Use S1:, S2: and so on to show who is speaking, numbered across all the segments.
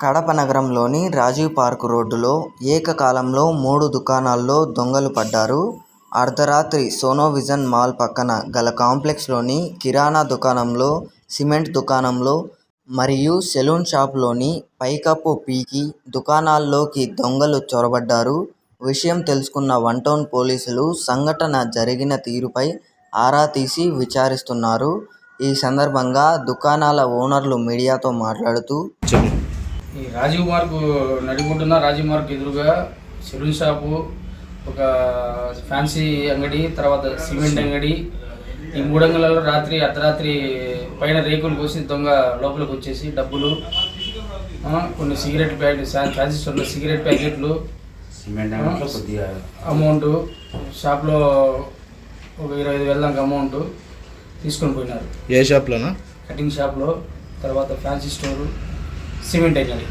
S1: కడప నగరంలోని రాజీవ్ పార్క్ రోడ్డులో ఏకకాలంలో మూడు దుకాణాల్లో దొంగలు పడ్డారు. అర్ధరాత్రి సోనోవిజన్ మాల్ పక్కన గల కాంప్లెక్స్లోని కిరాణా దుకాణంలో, సిమెంట్ దుకాణంలో మరియు సెలూన్ షాప్లోని పైకప్పు పీకి దుకాణాల్లోకి దొంగలు చొరబడ్డారు. విషయం తెలుసుకున్న వన్ టౌన్ పోలీసులు సంఘటన జరిగిన తీరుపై ఆరా తీసి విచారిస్తున్నారు. ఈ సందర్భంగా దుకాణాల ఓనర్లు మీడియాతో మాట్లాడుతూ
S2: ఈ రాజీవ్ మార్గ్ నడిబొడ్డున రాజీవ్ మార్గ్ ఎదురుగా సెలూన్ షాపు ఒక ఫ్యాన్సీ అంగడి తర్వాత సిమెంట్ అంగడి. ఈ మూడు అంగళ్ళలో రాత్రి అర్ధరాత్రి పైన రేకులు కోసి దొంగ లోపలికి వచ్చేసి డబ్బులు ఆ, కొన్ని సిగరెట్ ప్యాకెట్ ఫ్యాన్సీ స్టోర్లో సిగరెట్ ప్యాకెట్లు అమౌంట్ షాప్లో ఒక ఇరవై ఐదు వేల దాకా అమౌంట్ తీసుకొని పోయినారు.
S3: ఏ షాప్లోనా?
S2: కటింగ్ షాప్లో తర్వాత ఫ్యాన్సీ స్టోరు. సిమెంట్ అంగడి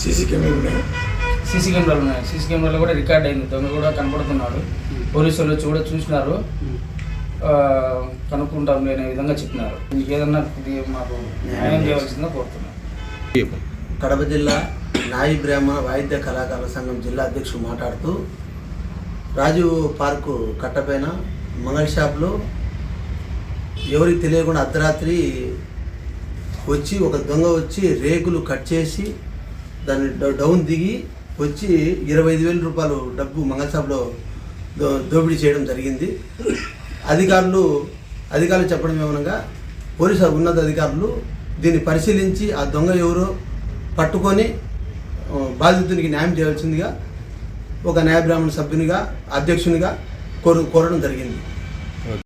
S4: సీసీ కెమెరా ఉన్నాయి?
S2: సీసీ కెమెరాలు ఉన్నాయి. సీసీ కెమెరాలో కూడా రికార్డ్ అయింది. దొంగ కూడా కనపడుతున్నాడు. పోలీసు వాళ్ళు వచ్చి కూడా చూసినారు కనుక్కుంటాం అనే విధంగా చెప్పినారు. ఏదన్నా మాకు న్యాయం చేయవలసిందో కోరుతున్నాను
S4: కడప జిల్లా నాయి బ్రాహ్మణ వాయిద్య కళాకారుల సంఘం జిల్లా అధ్యక్షుడు మాట్లాడుతూ రాజీవ్ పార్కు కట్టపైన మంగళ షాప్లో ఎవరికి తెలియకుండా అర్ధరాత్రి వచ్చి ఒక దొంగ వచ్చి రేకులు కట్ చేసి దాన్ని డౌ- డౌన్ దిగి వచ్చి ఇరవై ఐదు వేల రూపాయలు డబ్బు మంగళ దో దోపిడీ చేయడం జరిగింది. అధికారులు అధికారులు చెప్పడం ఏమనగా పోలీసు ఉన్నత అధికారులు దీన్ని పరిశీలించి ఆ దొంగ ఎవరో పట్టుకొని బాధితునికి న్యాయం చేయవలసిందిగా ఒక న్యాయ బ్రాహ్మణ సభ్యునిగా అధ్యక్షునిగా కోరు కోరడం జరిగింది.